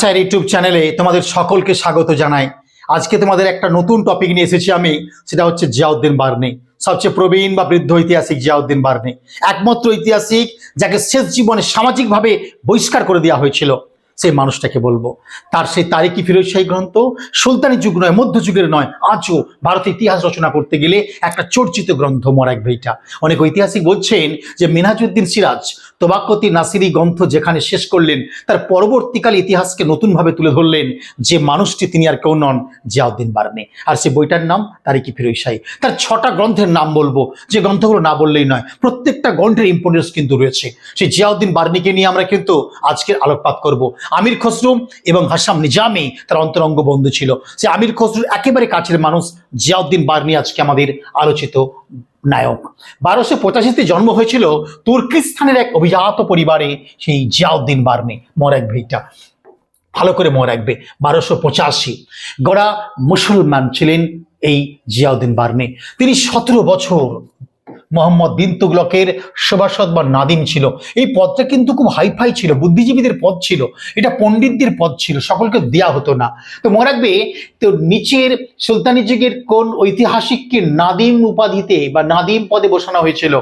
Sir YouTube চ্যানেলে তোমাদের সকলকে স্বাগত জানাই। আজকে তোমাদের একটা নতুন টপিক নিয়ে এসেছি আমি, সেটা হচ্ছে জিয়াউদ্দিন বার্নি, সবচেয়ে প্রবীণ বা বৃদ্ধ ঐতিহাসিক জিয়াউদ্দিন বার্নি, একমাত্র ঐতিহাসিক যাকে শেষ জীবনে সামাজিকভাবে বহিষ্কার করে দেওয়া হয়েছিল, সেই মানুষটাকে বলব। তার সেই তারিখি ফিরোজশাহী গ্রন্থ, সুলতানি যুগ নয় মধ্যযুগের নয়, আজও ভারতের ইতিহাস রচনা করতে গেলে একটা চর্চিত গ্রন্থ মরাক বইটা অনেক ঐতিহাসিক বলছেন যে মিনহাজউদ্দিন সিরাজ তোবাকতি নাসিরি গ্রন্থ যেখানে শেষ করলেন, তার পরবর্তীকালে ইতিহাসকে নতুনভাবে তুলে ধরলেন, যে মানুষটি তিনি আর কেউ নন, জিয়াউদ্দিন বার্নি আর সে বইটার নাম তারিকি ফিরোজশাহী তার ছটা গ্রন্থের নাম বলব, যে গ্রন্থগুলো না বললেই নয়, প্রত্যেকটা গ্রন্থের ইম্পর্টেন্স কিন্তু রয়েছে। সেই জিয়াউদ্দিন বার্নিকে নিয়ে আমরা কিন্তু আজকের আলোকপাত করব। আমির খসরু এবং হাসাম নিজামি তার অন্তরঙ্গ বন্ধু ছিল। সে আমির খসরুর একেবারে কাছের মানুষ, জিয়াউদ্দিন বার্নি আজকে আমাদের আলোচিত নায়ক। বারোশো পঁচাশিতে জন্ম হয়েছিল তুর্কিস্তানের এক অভিজাত পরিবারে, সেই জিয়াউদ্দিন বার্নে মনে রাখবে এটা ভালো করে মনে রাখবে বারোশো পঁচাশি। গোড়া মুসলমান ছিলেন এই জিয়াউদ্দিন বার্নে তিনি সতেরো বছর মোহাম্মদ বিন তুগলকের সভাসদ বা নাদিম ছিল। এই পদটা কিন্তু খুব হাইফাই ছিল, বুদ্ধিজীবীদের পদ ছিল, এটা পণ্ডিতদের পদ ছিল, সকলকে দেয়া হতো না। তো মনে রাখবে, তো নিচের সুলতানি যুগের কোন ঐতিহাসিককে নাদিম উপাধিতে বা নাদিম পদে বসানো হয়েছিল?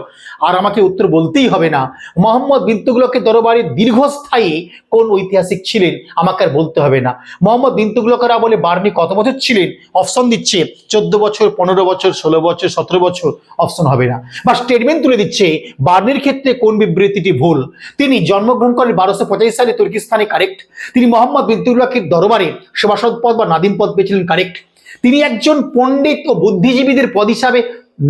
আর আমাকে উত্তর বলতেই হবে না। মোহাম্মদ বিন তুগলকের দরবারে দীর্ঘস্থায়ী কোন ঐতিহাসিক ছিলেন, আমাকে আর বলতে হবে না। মোহাম্মদ বিন তুগলকেরা বলে বার্নি কত বছর ছিলেন? অপশন দিচ্ছে, চোদ্দ বছর, পনেরো বছর, ষোলো বছর, সতেরো বছর, অপশন হবে না। বা স্টেটমেন্ট তুলে দিচ্ছে বার্নির ক্ষেত্রে কোন বিবৃতিটি ভুল? তিনি জন্মগ্রহণ করেন বারোশো পঁচাশি সালে তুর্কিস্তানে কারেক্ট তিনি মোহাম্মদ তুগলকের দরবারে সভাসদ পদ বা নাদিম পদ পেয়েছিলেন কারেক্ট তিনি একজন পণ্ডিত ও বুদ্ধিজীবীদের পদ হিসাবে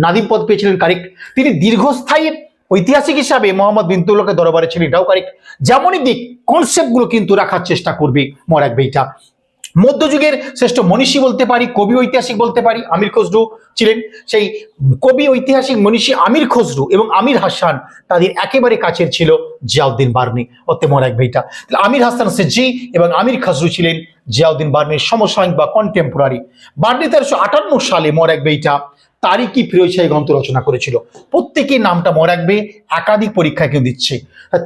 নাদিম পদ পেয়েছিলেন কারেক্ট তিনি দীর্ঘস্থায়ী ঐতিহাসিক হিসাবে মোহাম্মদ বিন তুগলকের দরবারে ছিলেন, এটাও কারেক্ট যেমনই দিক কনসেপ্টগুলো কিন্তু রাখার চেষ্টা করবে মরাক বেইটা মধ্যযুগের শ্রেষ্ঠ মনীষী বলতে পারি, কবি ঐতিহাসিক বলতে পারি, আমির খসরু ছিলেন। সেই কবি ঐতিহাসিক মনীষী আমির খসরু এবং আমির হাসান তাদের একেবারে কাছের ছিল জিয়াউদ্দিন বার্নি অতে মরাক ভাইটা তাহলে আমির হাসান সেজি এবং আমির খসরু ছিলেন জিয়াউদ্দিন বার্নির সমসাময়িক বা কন্টেম্পোরারি বার্নি তেরোশো আটান্ন সালে মরাক বইটা তারিকি ফিরোজশাহী গ্রন্থ রচনা করেছিল। প্রত্যেকের নামটা মনে রাখবে, একাধিক পরীক্ষায় কেউ দিচ্ছে।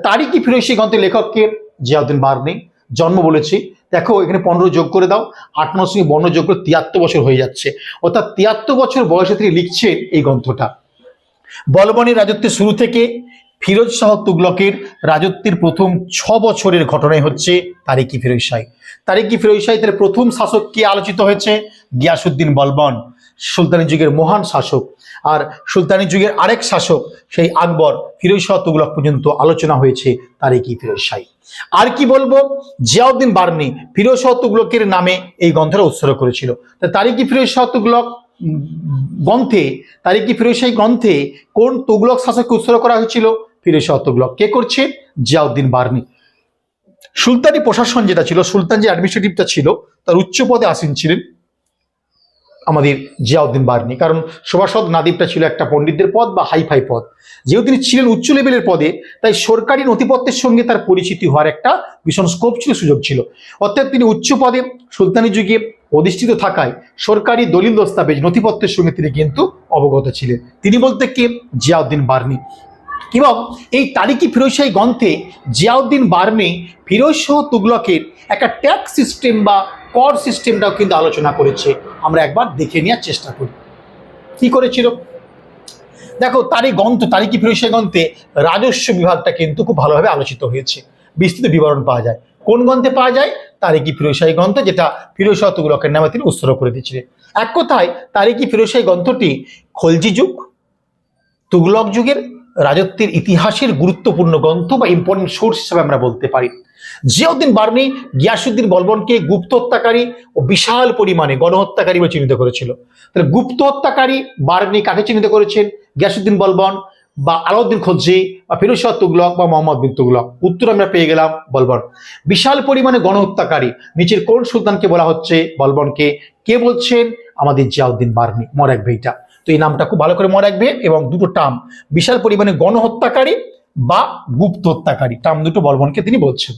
তারিকি ফিরোজশাহী গ্রন্থের লেখককে জিয়াউদ্দিন বার্নি জন্ম বলেছি দেখো, এখানে পনেরো যোগ করে দাও, আট নয় সঙ্গে বর্ণ যোগ করে তিয়াত্তর বছর হয়ে যাচ্ছে। অর্থাৎ তিয়াত্তর বছর বয়সে তিনি লিখছেন এই গ্রন্থটা। বলবনের রাজত্বের শুরু থেকে ফিরোজ শাহ তুগলকের রাজত্বের প্রথম ছ বছরের ঘটনাই হচ্ছে তারিকি ফিরোজ শাহী। তারিকি ফিরোজ শাহী তার প্রথম শাসক কে আলোচিত হয়েছে? গিয়াসুদ্দিন বলবন সুলতানি যুগের মহান শাসক। আর সুলতানি যুগের আরেক শাসক, সেই আকবর, ফিরোজ শাহ তুগলক পর্যন্ত আলোচনা হয়েছে তারিকি ফিরোজ শাহী। আর কি বলব? জিয়াউদ্দিন বার্নি ফিরোজ শাহ তুগলকের নামে এই গ্রন্থটা উৎসর্গ করেছিল। তা তারিকি ফিরোজ শাহ তুগলক গ্রন্থে তারিকি ফিরোজ শাহী গ্রন্থে কোন তুগলক শাসককে উৎসর্গ করা হয়েছিল? ফিরোজ শাহ তুগলক। কে করছে? জিয়াউদ্দিন বার্নি সুলতানি প্রশাসন যেটা ছিল, সুলতান যে অ্যাডমিনিস্ট্রেটিভটা ছিল, তার উচ্চ পদে আসীন ছিলেন আমাদের জিয়াউদ্দিন বার্নি। কারণ সভাসদ নাদিবটা ছিল একটা পণ্ডিতদের পদ বা হাইফাই পদ। যেহেতু তিনি ছিলেন উচ্চ লেভেলের পদে, তাই সরকারি নথিপত্রের সঙ্গে তার পরিচিতি হওয়ার একটা ভীষণ স্কোপ ছিল, সুযোগ ছিল। অর্থাৎ তিনি উচ্চ পদে সুলতানি যুগে অধিষ্ঠিত থাকায় সরকারি দলিল দস্তাবেজ নথিপত্রের সঙ্গে তিনি কিন্তু অবগত ছিলেন। তিনি বলতে কে? জিয়াউদ্দিন বার্নি। এবং এই তারিকি ফিরোজশাহী গ্রন্থে জিয়াউদ্দিন বার্নি ফিরোজ শাহ তুগলকের একটা ট্যাক্স সিস্টেম বা কর সিস্টেমটাও কিন্তু আলোচনা করেছে। আমরা একবার দেখে নেওয়ার চেষ্টা করি। কি করেছিল? দেখো, তারই গ্রন্থ তারিকি ফিরোজশাহী গ্রন্থে রাজস্ব বিভাগটা কিন্তু খুব ভালোভাবে আলোচিত হয়েছে। বিস্তৃত বিবরণ পাওয়া যায়। কোন গ্রন্থে পাওয়া যায়? তারিকি ফিরোজশাহী গ্রন্থ, যেটা শাহ তুগলকের নামে তিনি উৎসর্গ করে দিয়েছিলেন। এক কথায় তারিকি ফিরোজশাহী গ্রন্থটি খলজি যুগ, তুগলক যুগের রাজত্বের ইতিহাসের গুরুত্বপূর্ণ গ্রন্থ বা ইম্পর্টেন্ট সোর্স হিসাবে আমরা বলতে পারি। জিয়াউদ্দিন বার্নি গিয়াসুদ্দিন বলবনকে গুপ্ত হত্যাকারী ও বিশাল পরিমাণে গণহত্যাকারী বলে চিহ্নিত করেছিল। তাহলে গুপ্ত হত্যাকারী বার্নি কাকে চিহ্নিত করেছেন? গিয়াসুদ্দিন বলবন বা আলাউদ্দিন খলজি বা ফিরোজ শাহ তুগলক বা মোহাম্মদ বিন তুগলক? উত্তর আমরা পেয়ে গেলাম বলবন। বিশাল পরিমাণে গণহত্যাকারী নিচের কোন সুলতানকে বলা হচ্ছে? বলবনকে। কে বলছেন? আমাদের জিয়াউদ্দিন বার্নি মরাক ভাইটা তো এই নামটা খুব ভালো করে মনে রাখবে এবং দুটো টার্ম, বিশাল পরিমাণে গণহত্যাকারী বা গুপ্ত হত্যাকারী। টার্ম দুটো বলবনকে তিনি বলছেন।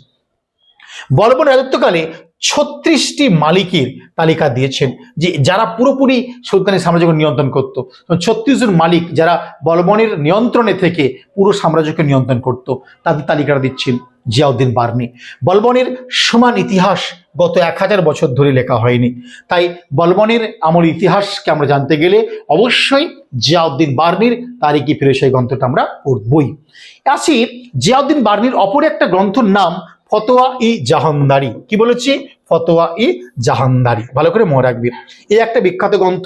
বলবন রাজত্বকালে ছত্রিশটি মালিকের তালিকা দিয়েছেন যে যারা পুরোপুরি সুলতানি সাম্রাজ্যকে নিয়ন্ত্রণ করত। ছত্রিশ জন মালিক যারা বলবনের নিয়ন্ত্রণে থেকে পুরো সাম্রাজ্যকে নিয়ন্ত্রণ করত, তাদের তালিকাটা দিচ্ছেন জিয়াউদ্দিন বার্নি বলবনের সমান ইতিহাস গত এক হাজার বছর ধরে লেখা হয়নি। তাই বলবনের আমল ইতিহাসকে আমরা জানতে গেলে অবশ্যই জিয়াউদ্দিন বার্নির তারিখি ফিরে সেই গ্রন্থটা আমরা পড়বই। আসি জিয়াউদ্দিন বার্নির অপর একটা গ্রন্থর নাম ফতোয়া ই জাহানদারি কি বলেছি? ফতোয়া ই জাহানদারি ভালো করে মনে রাখবে। এই একটা বিখ্যাত গ্রন্থ।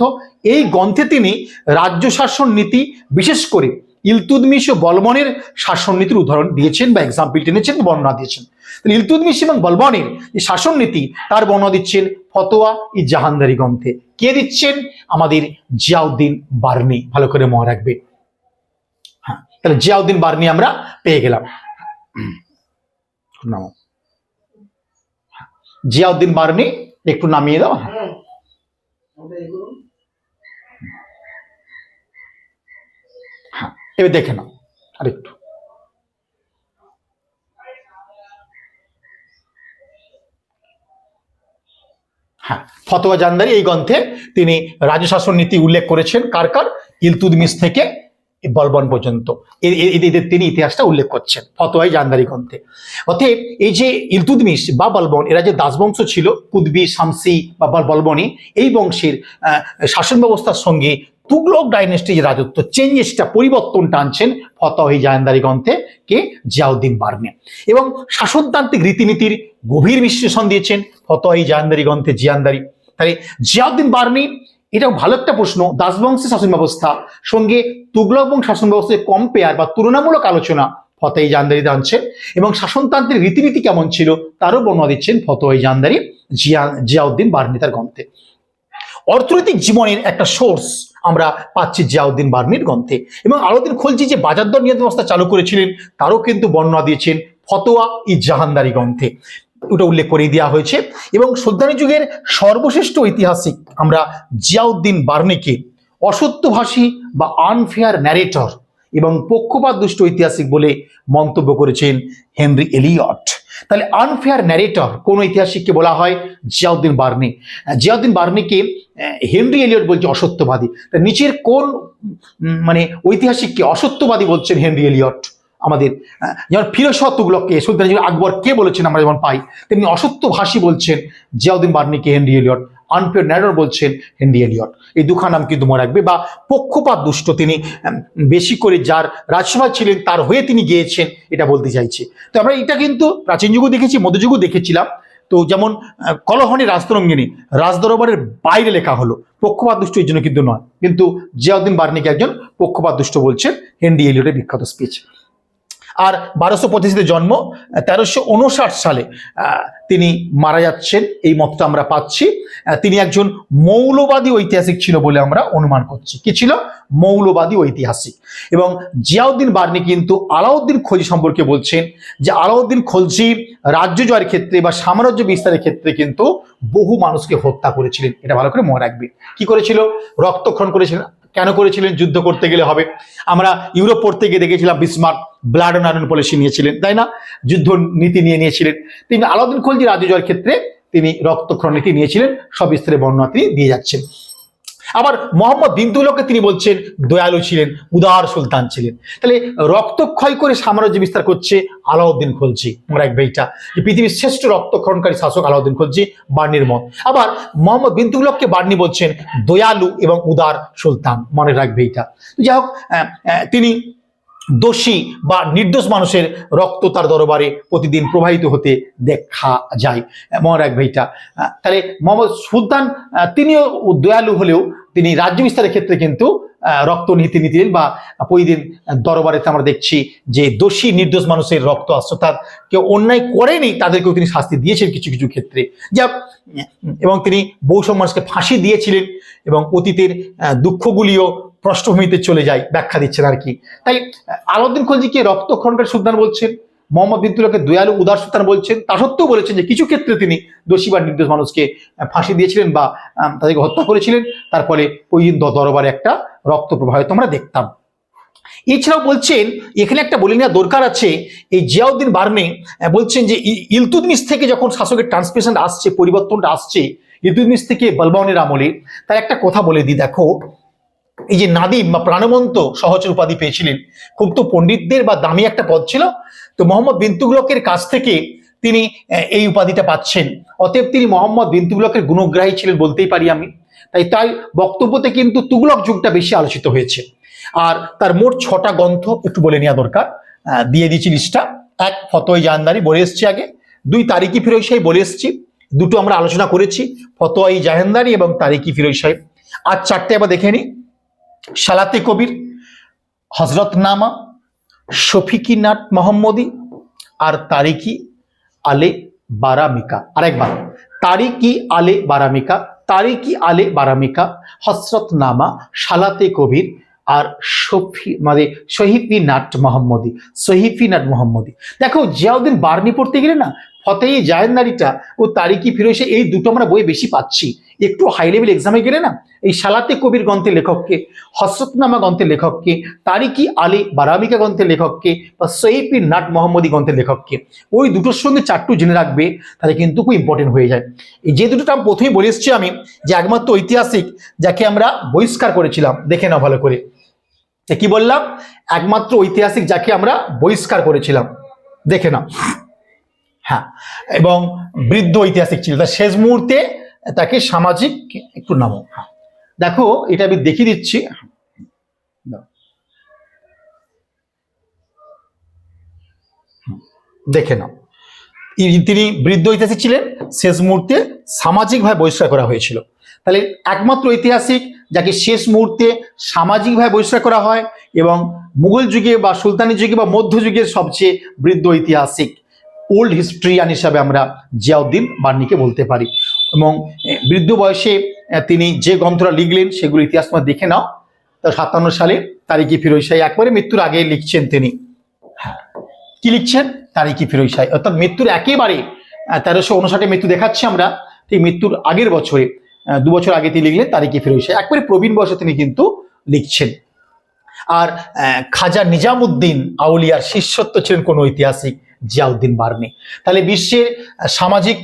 এই গ্রন্থে তিনি রাজ্য শাসন নীতি, বিশেষ করে ইলতুদমিশ ও বলবনের শাসন নীতির উদাহরণ দিয়েছেন বা এক্সাম্পল টেনেছেন, বর্ণনা দিয়েছেন। তাহলে ইলতুদমিশ এবং বলবনের যে শাসন নীতি, তার বর্ণনা দিচ্ছেন ফতোয়া ই জাহানদারি গ্রন্থে। কে দিচ্ছেন? আমাদের জিয়াউদ্দিন বার্নি। ভালো করে মনে রাখবে। হ্যাঁ তাহলে জিয়াউদ্দিন বার্নি আমরা পেয়ে গেলাম। নাম জিয়াউদ্দিন বার্নি, একটু নামিয়ে দাও। হ্যাঁ এবার দেখে নাও, আরেকটু। হ্যাঁ ফতোয়া জানদারি এই গ্রন্থে তিনি রাজশাসন নীতি উল্লেখ করেছেন। কার কার? ইলতুদমিস থেকে বলবন পর্যন্ত। এদের তিনি ইতিহাসটা উল্লেখ করছেন, ফতোয়াই জানদারি গ্রন্থে। অতএব এই যে ইলতুদমিস বা বলবন, এরা যে দাসবংশ ছিল, কুদবি, শামসি বা বল- বলবনি এই বংশের শাসন ব্যবস্থার সঙ্গে তুগলক ডাইনেস্টি যে রাজত্ব, চেঞ্জেসটা, পরিবর্তনটা আনছেন ফতোয়াহি জাহানদারি গ্রন্থে কে জিয়াউদ্দিন বার্নে এবং শাসনতান্ত্রিক রীতিনীতির গভীর বিশ্লেষণ দিয়েছেন ফতোয়াহি জাহানদারি গ্রন্থে জিয়ানদারি তাই জিয়াউদ্দিন বার্নি এটাও ভালো একটা প্রশ্ন। দাসবংশের শাসন ব্যবস্থা সঙ্গে তুগলক বংশ শাসন ব্যবস্থায় কম্পেয়ার বা তুলনামূলক আলোচনা ফতেই জানদারিতে আনছেন এবং শাসনতান্ত্রিক রীতিনীতি কেমন ছিল তারও বর্ণনা দিচ্ছেন ফতোয়াই জানদারি, জিয়া, জিয়াউদ্দিন বার্নি তার গ্রন্থে। অর্থনৈতিক জীবনের একটা সোর্স আমরা পাচ্ছি জিয়াউদ্দিন বার্নির গ্রন্থে এবং আলাউদ্দিন খলজি যে বাজার দর নিয়ন্ত্রণ ব্যবস্থা চালু করেছিলেন তারও কিন্তু বর্ণনা দিয়েছেন ফতোয়া ই জাহানদারি গ্রন্থে। ওটা উল্লেখ করে দেওয়া হয়েছে। এবং সুলতানি যুগের সর্বশ্রেষ্ঠ ঐতিহাসিক আমরা জিয়াউদ্দিন বার্নিকে, অসত্যভাষী বা আনফেয়ার ন্যারেটর এবং পক্ষপাত দুষ্ট ঐতিহাসিক বলে মন্তব্য করেছেন হেনরি এলিয়ট। তাহলে আনফেয়ার ন্যারেটর কোন ঐতিহাসিককে বলা হয়? জিয়াউদ্দিন বার্নি। জিয়াউদ্দিন বার্নিকে হেনরি এলিয়ট বলছে অসত্যবাদী। তা নিচের কোন মানে ঐতিহাসিককে অসত্যবাদী বলছেন হেনরি এলিয়ট? আমাদের যেমন ফিরোজশাহ তুগলককে সুলতান আকবর কে বলেছেন আমরা যেমন পাই, তেমনি অসত্য অসত্যভাষী বলছেন জিয়াউদ্দিন বার্নিকে হেনরি এলিয়ট, আনফেয়ার ন্যাডর বলছেন হেনরি এলিয়ট। এই দুখান নাম কিন্তু মনে রাখবে, বা পক্ষপাত দুষ্ট তিনি বেশি করে যার রাজসভায় ছিলেন তার হয়ে তিনি গিয়েছেন, এটা বলতে চাইছে। তো আমরা এটা কিন্তু প্রাচীন যুগও দেখেছি মধ্যযুগও দেখেছিলাম। তো যেমন কলহনি রাজতরঙ্গিনী, রাজদরবারের বাইরে লেখা হলো, পক্ষপাত দুষ্ট এই জন্য কিন্তু নয়। কিন্তু জিয়াউদ্দিন বার্নিকে একজন পক্ষপাত দুষ্ট বলছেন হেনরি এলিয়টের বিখ্যাত স্পিচ আর বারোশো পঁচিশে জন্ম, তেরোশো উনষাট সালে তিনি মারা যাচ্ছেন। এই মতটা আমরা পাচ্ছি। তিনি একজন মৌলবাদী ঐতিহাসিক ছিল বলে আমরা অনুমান করছি। কি ছিল? মৌলবাদী ঐতিহাসিক। এবং জিয়াউদ্দিন বার্নি কিন্তু আলাউদ্দিন খলজি সম্পর্কে বলছেন যে, আলাউদ্দিন খলজি রাজ্য জয়ের ক্ষেত্রে বা সাম্রাজ্য বিস্তারের ক্ষেত্রে কিন্তু বহু মানুষকে হত্যা করেছিলেন। এটা ভালো করে মনে রাখবে। কি করেছিল? রক্তক্ষরণ করেছিলেন। কেন করেছিলেন? যুদ্ধ করতে গেলে হবে। আমরা ইউরোপ পড়তে গিয়ে দেখেছিলাম বিসমার্ক ব্লাড অনারন পলিসি নিয়েছিলেন, তাই না? যুদ্ধ নীতি নিয়ে নিয়েছিলেন। তিনি আলাউদ্দিন খলজি জয়ের ক্ষেত্রে তিনি রক্তক্ষরণ নীতি নিয়েছিলেন সব বিস্তারে বর্ণনা তিনি দিয়ে যাচ্ছেন। আবার মোহাম্মদ বিন তুগলককে তিনি বলছেন, দয়ালু ছিলেন, উদার সুলতান ছিলেন। তাহলে রক্তক্ষয় করে সাম্রাজ্য বিস্তার করছে আলাউদ্দিন খলজি। আমরা এক এইটা যে পৃথিবীর শ্রেষ্ঠ রক্তক্ষরণকারী শাসক আলাউদ্দিন খলজি, বার্নির মত। আবার মোহাম্মদ বিন তুগলককে বার্নি বলছেন, দয়ালু এবং উদার সুলতান। মনে রাখবে এইটা যাই হোক তিনি দোষী বা নির্দোষ মানুষের রক্ত তার দরবারে প্রতিদিন প্রবাহিত হতে দেখা যায়। মনে রাখবে এইটা তাহলে মোহাম্মদ সুলতান তিনিও দয়ালু হলেও তিনি রাজ্য বিস্তারের ক্ষেত্রে কিন্তু রক্ত নীতি নীতিলেন বা প্রতিদিন দরবারেতে আমরা দেখছি যে দোষী নির্দোষ মানুষের রক্ত আসছে তার কেউ অন্যায় করেনি, তাদেরকেও তিনি শাস্তি দিয়েছেন কিছু কিছু ক্ষেত্রে। যা, এবং তিনি বহু মানুষকে ফাঁসি দিয়েছিলেন এবং অতীতের দুঃখগুলিও পৃষ্ঠভূমিতে চলে যায়, ব্যাখ্যা দিচ্ছেন আর কি। তাই, আলাউদ্দিন খলজিকে রক্তক্ষরণকারী সুলতান বলছেন? মোহাম্মদ বিন দয়ালু উদার সুলতান বলছেন তা সত্ত্বেও বলেছেন যে কিছু ক্ষেত্রে তিনি দোষী বা নির্দোষ মানুষকে ফাঁসি দিয়েছিলেন বা তাদেরকে হত্যা করেছিলেন। তার ফলে ওই দরবারে একটা রক্ত প্রবাহিত আমরা দেখতাম। এছাড়াও বলছেন এখানে একটা বলে নেওয়া দরকার আছে এই জিয়াউদ্দিন আহ, বলছেন যে ই- ইলতুতমিশ থেকে যখন শাসকের ট্রান্সমিশন আসছে পরিবর্তনটা আসছে ইলতুতমিশ থেকে বলবানের আমলে তার একটা কথা বলে দিই দেখো। এই যে নাদিম বা প্রাণবন্ত সহচর উপাধি পেয়েছিলেন, খুব তো পণ্ডিতদের বা দামি একটা পদ ছিল, তো মোহাম্মদ বিন তুগলকের কাছ থেকে তিনি এই উপাধিটা পাচ্ছেন। অতএব তিনি মোহাম্মদ বিন তুগলকের গুণগ্রাহী ছিলেন বলতেই পারি আমি। তাই তাই বক্তব্যতে কিন্তু তুগলক যুগটা বেশি আলোচিত হয়েছে। আর তার মোট ছটা গ্রন্থ একটু বলে নেওয়া দরকার। দিয়ে দিচ্ছি লিস্টটা এক ফতোয় জাহানদারি বলে এসছি আগে। দুই তারিকি ফিরোজ সাহেব বলে এসছি। দুটো আমরা আলোচনা করেছি, ফতোয়াই জাহানদারি এবং তারিকি ফিরোজ সাহেব আর চারটে আবার দেখে নিই। সালাতে কবির হজরতনামা শফিকি নাট মোহাম্মদী আর তারিকি আলে বারামিকা। আরেকবার তারিকি আলে বারামিকা তারিকি আলে বারামিকা হসরতনামা সালাতে কবির আর শফি মানে শহীফি নাট মোহাম্মদী শহীফি নাট মোহাম্মদী। দেখো, জিয়াউদ্দিন বার্নি পড়তে গেলে না ফতেই জাহেন্দারিটা ও তারিকি ফিরোসে এই দুটো আমরা বই বেশি পাচ্ছি। একটু হাই লেভেল এক্সামে গেলে না, এই সালাতে কবির গ্রন্থের লেখককে, হসরতনামা গ্রন্থের লেখককে তারিকি আলী বারামিকা গ্রন্থের লেখককে বা সৈফি নাট মোহাম্মদী গ্রন্থের লেখককে, ওই দুটোর সঙ্গে চারটু জেনে রাখবে, তাহলে কিন্তু খুব ইম্পর্টেন্ট হয়ে যায়। এই যে দুটো আমি প্রথমেই বলে এসেছি আমি, যে একমাত্র ঐতিহাসিক যাকে আমরা বহিষ্কার করেছিলাম, দেখে নাও ভালো করে। কি বললাম? একমাত্র ঐতিহাসিক যাকে আমরা বহিষ্কার করেছিলাম, দেখে নাও। হ্যাঁ এবং বৃদ্ধ ঐতিহাসিক ছিল। তার শেষ মুহূর্তে তাকে সামাজিক একটু নামো। দেখো, এটা আমি দেখিয়ে দিচ্ছি। দেখে নাও। তিনি বৃদ্ধ ঐতিহাসিক ছিলেন, শেষ মুহূর্তে সামাজিকভাবে বহিষ্কার করা হয়েছিল। তাহলে একমাত্র ঐতিহাসিক যাকে শেষ মুহূর্তে সামাজিকভাবে বহিষ্কার করা হয় এবং মুঘল যুগে বা সুলতানি যুগে বা মধ্যযুগের সবচেয়ে বৃদ্ধ ঐতিহাসিক ওল্ড হিস্ট্রিয়ান হিসাবে আমরা জিয়াউদ্দিন বার্নিকে বলতে পারি। এবং বৃদ্ধ বয়সে তিনি যে গ্রন্থটা লিখলেন সেগুলো ইতিহাস তোমরা দেখে নাও। তা সাতান্ন সালে তারিকি ফিরোজ শাহী একবারে মৃত্যুর আগে লিখছেন তিনি। হ্যাঁ কি লিখছেন? তারিকি ফিরোজ শাহী অর্থাৎ মৃত্যুর একেবারে তেরোশো উনষাটে মৃত্যু দেখাচ্ছি আমরা, ঠিক মৃত্যুর আগের বছরে দু বছর আগে তিনি লিখলেন তারিকি ফিরোজ শাহী একবারে প্রবীণ বয়সে তিনি কিন্তু লিখছেন। আর খাজা নিজামুদ্দিন আউলিয়ার শিষ্যত্ব ছিলেন কোন ঐতিহাসিক জিয়াউদ্দিন বার্নি তাহলে বিশ্বের সামাজিক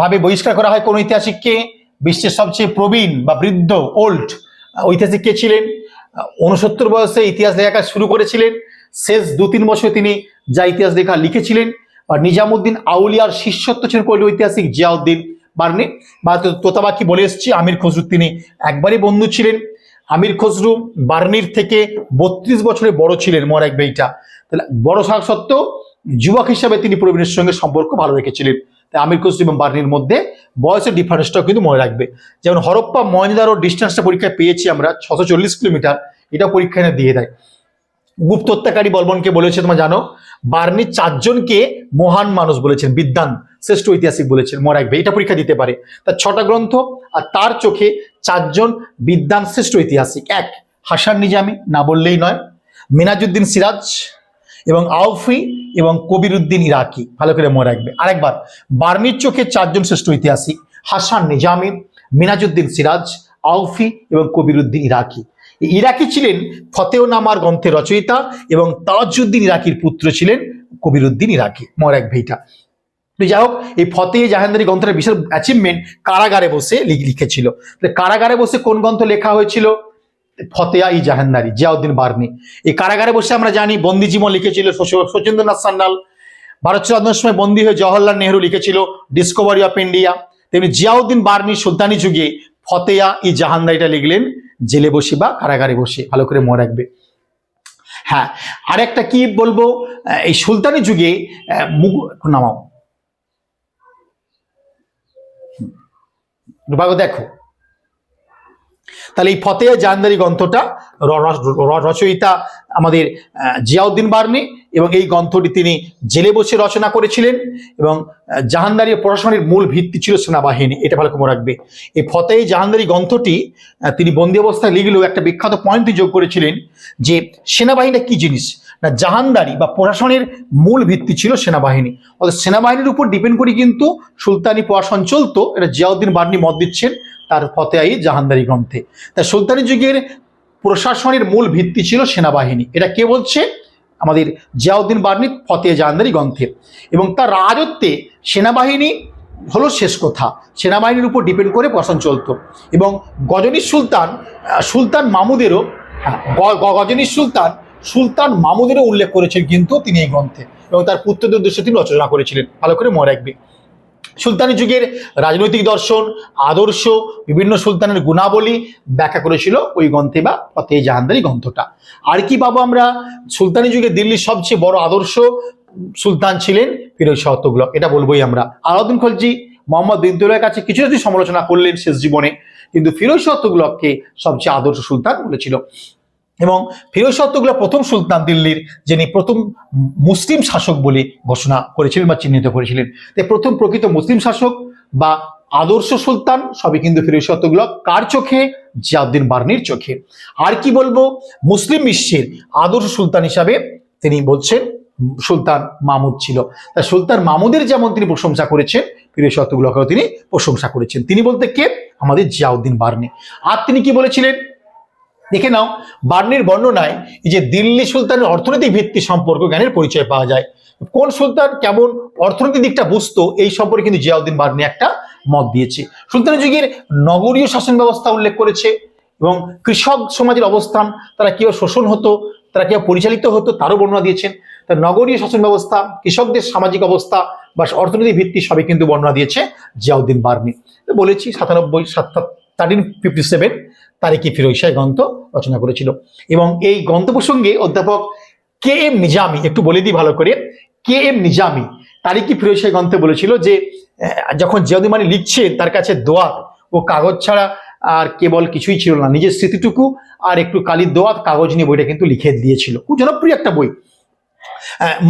ভাবে বহিষ্কার করা হয় কোন ঐতিহাসিককে? বিশ্বের সবচেয়ে প্রবীণ বা বৃদ্ধ ওল্ড ঐতিহাসিক কে ছিলেন? উনসত্তর বয়সে ইতিহাস লেখা শুরু করেছিলেন। শেষ দু তিন বছর তিনি যা ইতিহাস লেখা লিখেছিলেন। নিজামুদ্দিন আউলিয়ার শিষ্যত্ব ছিলেন কোন ঐতিহাসিক জিয়াউদ্দিন বার্নি। বা তোতাবাকি বলে এসেছি, আমির খসরু তিনি একবারই বন্ধু ছিলেন। আমির খসরু বার্নির থেকে বত্রিশ বছরে বড় ছিলেন মর এক বেইটা তাহলে বড় থাকা সত্ত্বেও যুবক হিসাবে তিনি প্রবীণের সঙ্গে সম্পর্ক ভালো রেখেছিলেন। আমির খসরু এবং বার্নির মধ্যে বয়সের ডিফারেন্সটাও কিন্তু মনে রাখবে। যেমন হরপ্পা মহেন্দারো ডিস্টেন্সটা পরীক্ষায় পেয়েছি আমরা ছশো চল্লিশ কিলোমিটার এটা পরীক্ষায় দিয়ে দেয়। গুপ্ত হত্যাকারী বলবনকে বলেছে, তোমরা জানো, বার্নি চারজনকে মহান মানুষ বলেছেন বিদ্যান শ্রেষ্ঠ ঐতিহাসিক বলেছেন, মনে রাখবে, এটা পরীক্ষা দিতে পারে। তার ছটা গ্রন্থ আর তার চোখে চারজন বিদ্যান শ্রেষ্ঠ ঐতিহাসিক, এক, হাসান নিজামি, না বললেই নয়, মিনাজুদ্দিন সিরাজ এবং আউফি এবং কবিরুদ্দিন ইরাকি, ভালো করে মনে রাখবে। আরেকবার, বার্মির চোখে চারজন শ্রেষ্ঠ ঐতিহাসিক, হাসান নিজামি, মিনাজুদ্দিন সিরাজ আউফি এবং কবিরুদ্দিন ইরাকি। ইরাকি ছিলেন ফতেহনামার গ্রন্থের রচয়িতা এবং তাজউদ্দিন ইরাকির পুত্র ছিলেন কবিরুদ্দিন ইরাকি। মর রাখবে তো যাই হোক, এই ফতে জাহানদারি গ্রন্থের বিশাল অ্যাচিভমেন্ট কারাগারে বসে লিখ- লিখেছিল। কারাগারে বসে কোন গ্রন্থ লেখা হয়েছিল? ফতেয়া ই জাহানদারি জিয়াউদ্দিন বার্নি। এই কারাগারে বসে আমরা জানি বন্দি জীবন লিখেছিল শচীন্দ্রনাথ সান্যাল। ভারত স্বাধীনের সময় বন্দী হয়ে জওহরলাল নেহরু লিখেছিল ডিসকভারি অফ ইন্ডিয়া তেমনি জিয়াউদ্দিন বার্নি সুলতানি যুগে ফতেয়া ই জাহানদারিটা লিখলেন, জেলে বসে বা কারাগারে বসে, ভালো করে মনে রাখবে। হ্যাঁ আর একটা কি বলব? এই সুলতানি যুগে মুঘ- নামাও। দেখো। তাহলে এই ফতেয়া জাহানদারি গ্রন্থটা রচয়িতা আমাদের জিয়াউদ্দিন বার্নি এবং এই গ্রন্থটি তিনি জেলে বসে রচনা করেছিলেন এবং জাহানদারি প্রশাসনের মূল ভিত্তি ছিল সেনাবাহিনী। এটা ভালো করে মনে রাখবে। এই ফতেই জাহানদারি গ্রন্থটি তিনি বন্দি অবস্থায় লিখলেও একটা বিখ্যাত পয়েন্ট যোগ করেছিলেন যে সেনাবাহিনীটা কি জিনিস? না জাহানদারি বা প্রশাসনের মূল ভিত্তি ছিল সেনাবাহিনী। অর্থাৎ সেনাবাহিনীর উপর ডিপেন্ড করে কিন্তু সুলতানি প্রশাসন চলতো। এটা জিয়াউদ্দিন বার্নি মত দিচ্ছেন। তার ফতেয়াই জাহানদারি গ্রন্থে। তা সুলতানি যুগের প্রশাসনের মূল ভিত্তি ছিল সেনাবাহিনী। এটা কে বলছে? আমাদের জিয়াউদ্দিন বার্নি ফতে জাহানদারি গ্রন্থে। এবং তার রাজত্বে সেনাবাহিনী হলো শেষ কথা। সেনাবাহিনীর উপর ডিপেন্ড করে প্রশাসন চলতো। এবং গজনী সুলতান সুলতান মামুদেরও হ্যাঁ গজনী সুলতান সুলতান মামুদেরও উল্লেখ করেছেন কিন্তু তিনি এই গ্রন্থে। এবং তার পুত্রদের উদ্দেশ্যে তিনি রচনা করেছিলেন। ভালো করে মনে রাখবে। সুলতানি যুগের রাজনৈতিক দর্শন, আদর্শ, বিভিন্ন সুলতানের গুণাবলী ব্যাখ্যা করেছিল ওই গ্রন্থে বা ফতে জাহানদারি গ্রন্থটা। আর কি পাবো আমরা? সুলতানি যুগে দিল্লির সবচেয়ে বড় আদর্শ সুলতান ছিলেন ফিরোজ শাহ এটা বলবোই আমরা। আলাউদ্দিন খলজি, মোহাম্মদ তুগলকের কাছে কিছু কিছু সমালোচনা করলেন শেষ জীবনে, কিন্তু ফিরোজ শাহ সবচেয়ে আদর্শ সুলতান বলেছিল। এবং ফিরোজ শাহ প্রথম সুলতান দিল্লির, যিনি প্রথম মুসলিম শাসক বলে ঘোষণা করেছিলেন বা চিহ্নিত করেছিলেন। তাই প্রথম প্রকৃত মুসলিম শাসক বা আদর্শ সুলতান সবই কিন্তু ফিরোজ শাহ কার চোখে? জিয়াউদ্দিন বার্নির চোখে। আর কি বলব? মুসলিম বিশ্বের আদর্শ সুলতান হিসাবে তিনি বলছেন সুলতান মামুদ ছিল। তা সুলতান মামুদের যেমন তিনি প্রশংসা করেছেন, ফিরোজ শাহ তিনি প্রশংসা করেছেন। তিনি বলতে কে? আমাদের জিয়াউদ্দিন বার্নি। আর তিনি কি বলেছিলেন? দেখে নাও, বার্নির বর্ণনায় এই যে দিল্লি সুলতানের অর্থনৈতিক ভিত্তি সম্পর্ক জ্ঞানের পরিচয় পাওয়া যায়। কোন সুলতান কেমন অর্থনৈতিক দিকটা বুঝতো, এই সম্পর্কে কিন্তু জিয়াউদ্দিন বার্নি একটা মত দিয়েছে। সুলতানের যুগের নগরীয় শাসন ব্যবস্থা উল্লেখ করেছে এবং কৃষক সমাজের অবস্থান, তারা কেউ শোষণ হতো, তারা কেউ পরিচালিত হতো, তারও বর্ণনা দিয়েছেন। তার নগরীয় শাসন ব্যবস্থা, কৃষকদের সামাজিক অবস্থা বা অর্থনৈতিক ভিত্তি সবই কিন্তু বর্ণনা দিয়েছে জিয়াউদ্দিন বার্নি। বলেছি সাতানব্বই সাত থার্টিন ফিফটি সেভেন তারিখে ফিরোজ শাহ গ্রন্থ রচনা করেছিল। এবং এই গ্রন্থ প্রসঙ্গে অধ্যাপক কে এম নিজামি, একটু বলে দিই ভালো করে, কে এম নিজামি তারিখি ফিরোজ শাহ গ্রন্থে বলেছিল যে যখন জিয়াউদ্দিন মানি লিখছেন তার কাছে দোয়াত ও কাগজ ছাড়া আর কেবল কিছুই ছিল না, নিজের স্মৃতিটুকু আর একটু কালির দোয়াত কাগজ নিয়ে বইটা কিন্তু লিখে দিয়েছিল। খুব জনপ্রিয় একটা বই।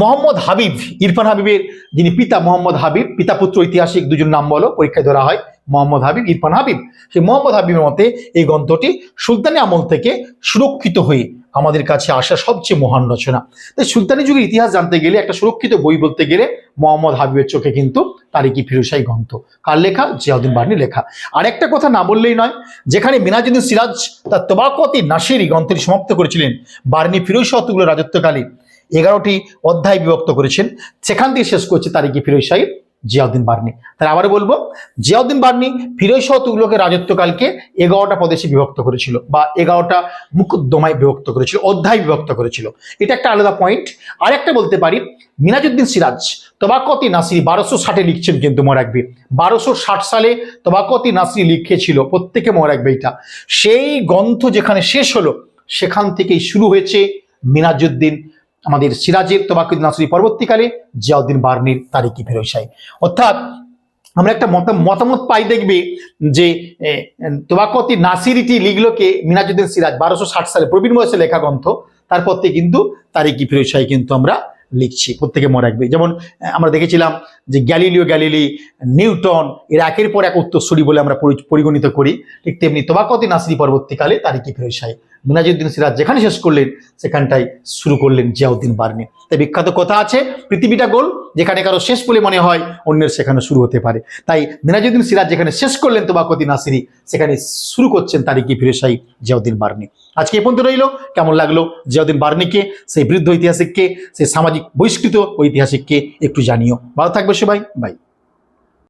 মোহাম্মদ হাবিব, ইরফান হাবিবের যিনি পিতা, মোহাম্মদ হাবিব, পিতা পুত্র ঐতিহাসিক দুজন নাম বলো, পরীক্ষায় ধরা হয়, মোহাম্মদ হাবিব, ইরফান হাবিব। সেই মোহাম্মদ হাবিবের মতে এই গ্রন্থটি সুলতানি আমল থেকে সুরক্ষিত হয়ে আমাদের কাছে আসা সবচেয়ে মহান রচনা। তাই সুলতানি যুগের ইতিহাস জানতে গেলে, একটা সুরক্ষিত বই বলতে গেলে মোহাম্মদ হাবিবের চোখে কিন্তু তারিকি ফিরোসাই গ্রন্থ। কার লেখা? জিয়াউদ্দিন বার্নি লেখা। আর একটা কথা না বললেই নয়, যেখানে মিনাজুদ্দিন সিরাজ তার তোবাকতি নাসিরি গ্রন্থের সমাপ্ত করেছিলেন, বার্নি ফিরোজ শতগুলো রাজত্বকালে এগারোটি অধ্যায় বিভক্ত করেছেন। সেখান থেকে শেষ করছে তারিকি ফিরোজ সাহিব, জিয়াউদ্দিন বার্নি। তাহলে আবার বলব, জিয়াউদ্দিন বার্নি ফিরোজ শাহ তুগলকের রাজত্বকালকে এগারোটা প্রদেশে বিভক্ত করেছিল বা এগারোটা মুকদ্দমায় বিভক্ত করেছিল, অধ্যায় বিভক্ত করেছিল। এটা একটা আলাদা পয়েন্ট আর একটা বলতে পারি মিনাজুদ্দিন সিরাজ, তবাকতি নাসিরি বারোশো ষাটে লিখছেন কিন্তু মনে রাখবে বারোশো ষাট সালে তবাকতি নাসিরি লিখেছিল প্রত্যেকে মনে রাখবে এটা। সেই গ্রন্থ যেখানে শেষ হলো, সেখান থেকেই শুরু হয়েছে মিনাজুদ্দিন আমাদের সিরাজের তবাকুদ নাসরি পরবর্তীকালে জিয়াউদ্দিন বার্নির তারিকি ফেরোসাই অর্থাৎ আমরা একটা মত- মতামত পাই দেখবে যে তোবাকতি নাসিরিটি লিখলো কে মিনাজুদ্দিন সিরাজ বারোশো ষাট সালে প্রবীণ বয়সে লেখা গ্রন্থ, তারপর থেকে কিন্তু তারিকি ফিরোসাই কিন্তু আমরা লিখছি, প্রত্যেকে মনে রাখবে। যেমন আমরা দেখেছিলাম যে গ্যালিলিও গ্যালিলি, নিউটন, এর একের পর এক উত্তরসূরি বলে আমরা পরি- পরিগণিত করি। ঠিক তেমনি তোবাকতি নাসিরি পরবর্তীকালে তারিকি ফিরোসাই মিনাজুদ্দিন সিরাজ যেখানে শেষ করলেন, সেখানটাই শুরু করলেন জিয়াউদ্দিন বার্নি তাই বিখ্যাত কথা আছে, পৃথিবীটা গোল, যেখানে কারও শেষ বলে মনে হয়, অন্যের সেখানে শুরু হতে পারে। তাই মিনাজুদ্দিন সিরাজ যেখানে শেষ করলেন তোবাকতি নাসিরি, সেখানে শুরু করছেন তারিকি ফিরেশাই জিয়াউদ্দিন বার্নি আজকে এ পর্যন্ত রইল, কেমন লাগল জিয়াউদ্দিন বার্নিকে সেই বৃদ্ধ ঐতিহাসিককে, সেই সামাজিক বহিষ্কৃত ঐতিহাসিককে একটু জানিও। ভালো থাকবে সবাই বাই